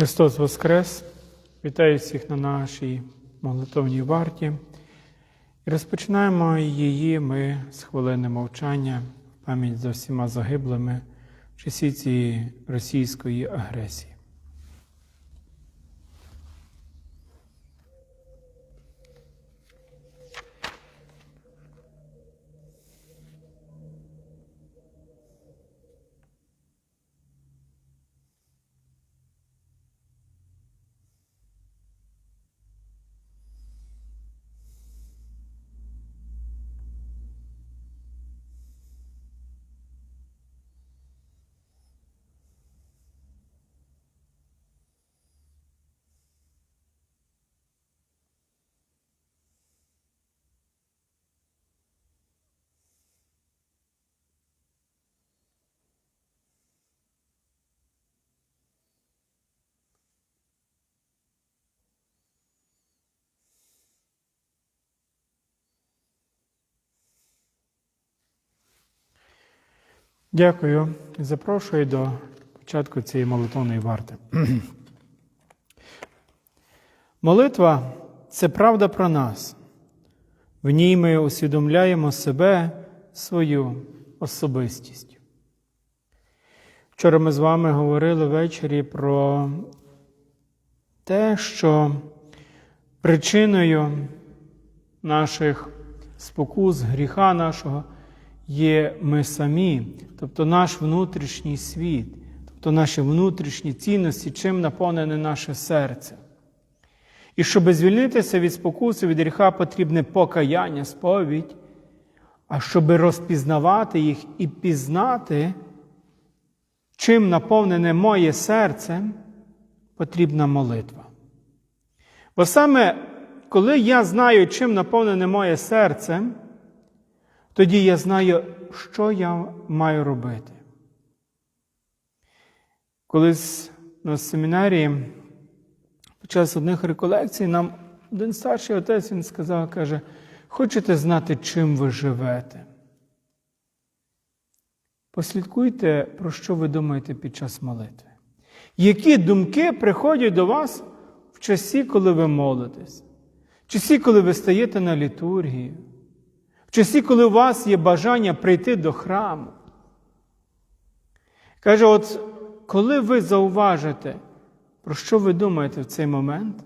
Христос Воскрес! Вітаю всіх на нашій молитовній варті. І розпочинаємо її ми з хвилини мовчання в пам'ять за всіма загиблими в часі цієї російської агресії. Дякую. Запрошую до початку цієї молитовної варти. Молитва це правда про нас. В ній ми усвідомляємо себе, свою особистість. Вчора ми з вами говорили ввечері про те, що причиною наших спокус, гріха нашого є ми самі, тобто наш внутрішній світ, тобто наші внутрішні цінності, чим наповнене наше серце. І щоб звільнитися від спокуси, від гріха, потрібне покаяння, сповідь, а щоб розпізнавати їх і пізнати, чим наповнене моє серце, потрібна молитва. Бо саме коли я знаю, чим наповнене моє серце, тоді я знаю, що я маю робити. Колись на семінарії під час одних реколекцій нам один старший отець він сказав, каже, хочете знати, чим ви живете? Послідкуйте, про що ви думаєте під час молитви. Які думки приходять до вас в часі, коли ви молитесь, в часі, коли ви стаєте на літургію, в часі, коли у вас є бажання прийти до храму. Каже, от коли ви зауважите, про що ви думаєте в цей момент,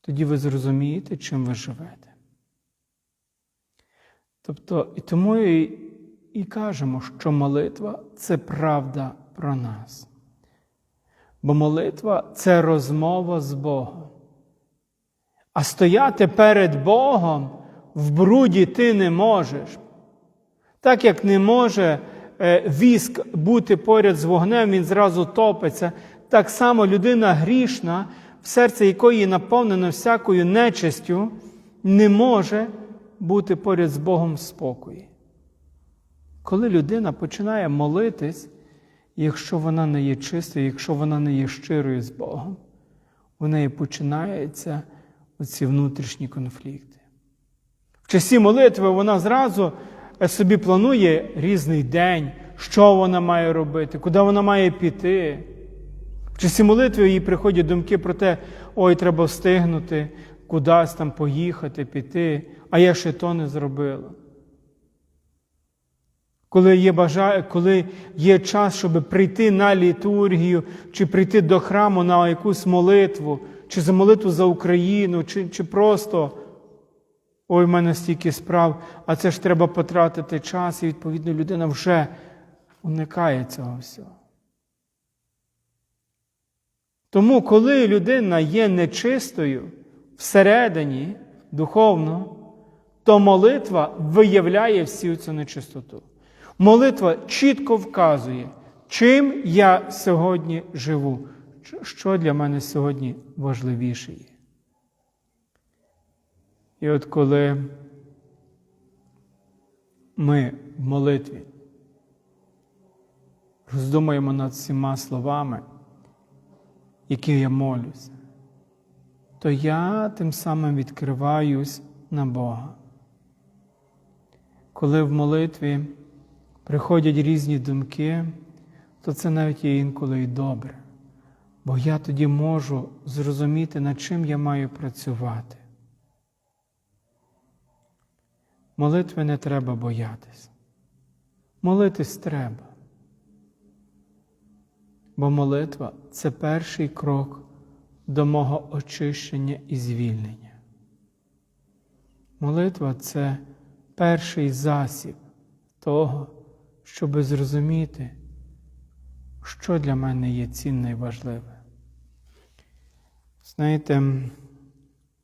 тоді ви зрозумієте, чим ви живете. Тобто, і тому і, і кажемо, що молитва це правда про нас. Бо молитва це розмова з Богом. А стояти перед Богом в бруді ти не можеш. Так як не може віск бути поряд з вогнем, він зразу топиться. Так само людина грішна, в серці якої наповнено всякою нечистю, не може бути поряд з Богом в спокої. Коли людина починає молитись, якщо вона не є чистою, якщо вона не є щирою з Богом, у неї починаються оці внутрішні конфлікти. В часі молитви вона зразу собі планує різний день, що вона має робити, куди вона має піти. В часі молитви їй приходять думки про те, ой, треба встигнути, кудись там поїхати, піти, а я ще то не зробила. Коли є бажа... коли є час, щоб прийти на літургію, чи прийти до храму на якусь молитву, чи за молитву за Україну, чи, чи просто. Ой, в мене стільки справ, а це ж треба потратити час, і, відповідно, людина вже уникає цього всього. Тому, коли людина є нечистою всередині духовно, то молитва виявляє всю цю нечистоту. Молитва чітко вказує, чим я сьогодні живу, що для мене сьогодні важливіше є. І от коли ми в молитві роздумаємо над всіма словами, які я молюся, то я тим самим відкриваюсь на Бога. Коли в молитві приходять різні думки, то це навіть є інколи і добре. бо я тоді можу зрозуміти, над чим я маю працювати. Молитви не треба боятись. Молитись треба. Бо молитва це перший крок до мого очищення і звільнення. Молитва це перший засіб того, щоб зрозуміти, що для мене є цінне і важливе. Знаєте,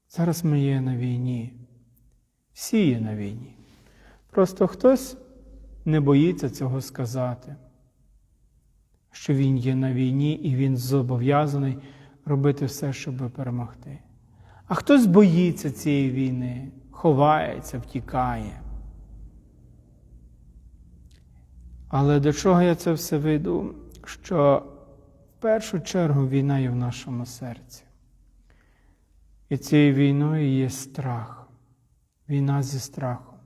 зараз ми є на війні, всі є на війні. Просто хтось не боїться цього сказати, що він є на війні і він зобов'язаний робити все, щоб перемогти. А хтось боїться цієї війни, ховається, втікає. Але до чого я це все веду? Що в першу чергу війна є в нашому серці. І цією війною є страх, війна зі страхом.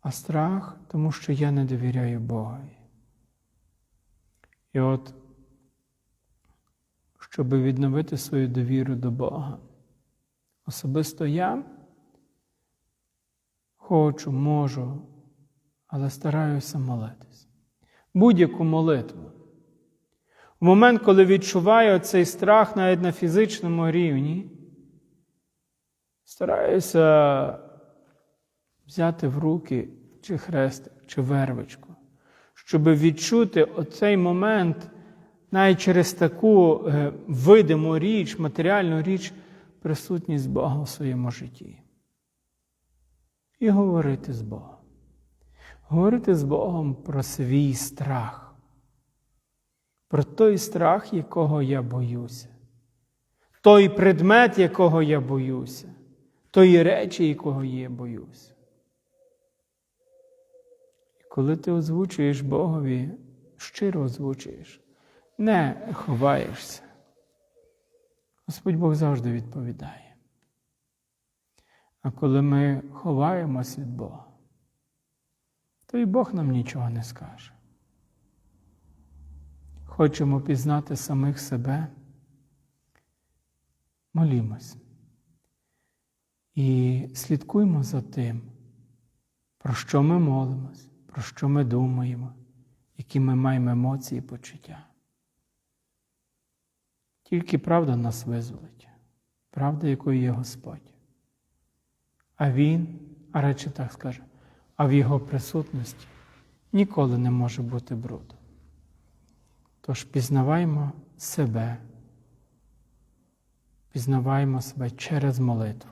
А страх, тому що я не довіряю Богові. І от, щоб відновити свою довіру до Бога, особисто я хочу, можу, але стараюся молитись. Будь-яку молитву. В момент, коли відчуваю цей страх навіть на фізичному рівні, стараюся взяти в руки чи хрестик, чи вервичку, щоб відчути оцей момент навіть через таку е, видиму річ, матеріальну річ, присутність Бога у своєму житті. І говорити з Богом. Говорити з Богом про свій страх, про той страх, якого я боюся, той предмет, якого я боюся, тої речі, якого я боюся. І коли ти озвучуєш Богові, щиро озвучуєш, не ховаєшся, Господь Бог завжди відповідає. А коли ми ховаємось від Бога, то і Бог нам нічого не скаже. Хочемо пізнати самих себе, молімось і слідкуємо за тим, про що ми молимось, про що ми думаємо, які ми маємо емоції і почуття. Тільки правда нас визволить, правда, якою є Господь. А Він, а речі так скаже, а в Його присутності ніколи не може бути бруду. Тож пізнаваймо себе, пізнаваймо себе через молитву.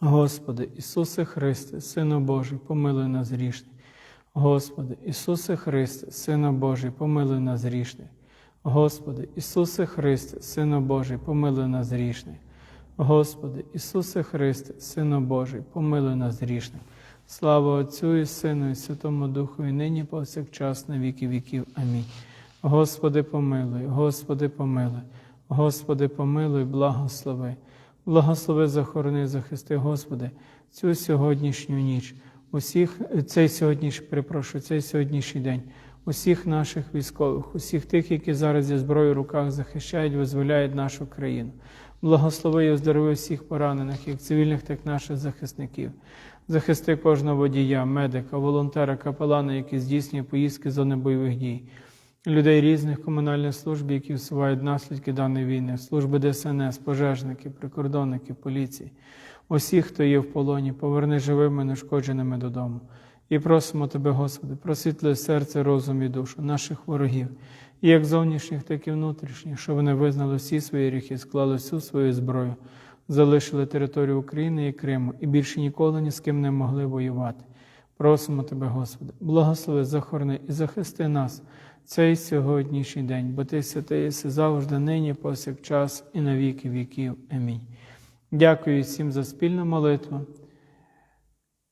Господи, Ісусе Христе, Сину Божий, помилуй нас грішних. Господи, Ісусе Христе, Сину Божий, помилуй нас грішних. Господи, Ісусе Христе, Сину Божий, помилуй нас грішних. Господи, Ісусе Христе, Сину Божий, помилуй нас грішних. Слава Отцю і Сину, і Святому Духу, і нині повсякчас на віки віків. Амінь. Господи, помилуй, Господи, помилуй, Господи, помилуй, благослови. Благослови, захорони, захисти, Господи, цю сьогоднішню ніч, усіх, цей сьогоднішній, перепрошую, цей сьогоднішній день, усіх наших військових, усіх тих, які зараз зі зброєю в руках захищають, визволяють нашу країну. Благослови і оздорови всіх поранених, як цивільних, так і наших захисників. Захисти кожного водія, медика, волонтера, капелана, які здійснює поїздки з зони бойових дій. Людей різних комунальних служб, які всувають наслідки даної війни, служби ДСНС, пожежники, прикордонники, поліції, усіх, хто є в полоні, поверни живими, нешкодженими додому. І просимо Тебе, Господи, просвітли серце, розум і душу наших ворогів, і як зовнішніх, так і внутрішніх, щоб вони визнали всі свої гріхи, склали всю свою зброю, залишили територію України і Криму, і більше ніколи ні з ким не могли воювати. Просимо Тебе, Господи, благослови, захорони і захисти нас цей сьогоднішній день, бо Ти святий єси завжди, нині, повсякчас і на віки віків. Амінь. Дякую всім за спільну молитву.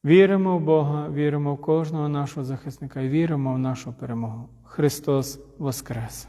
Віримо в Бога, віримо в кожного нашого захисника і віримо в нашу перемогу. Христос Воскрес!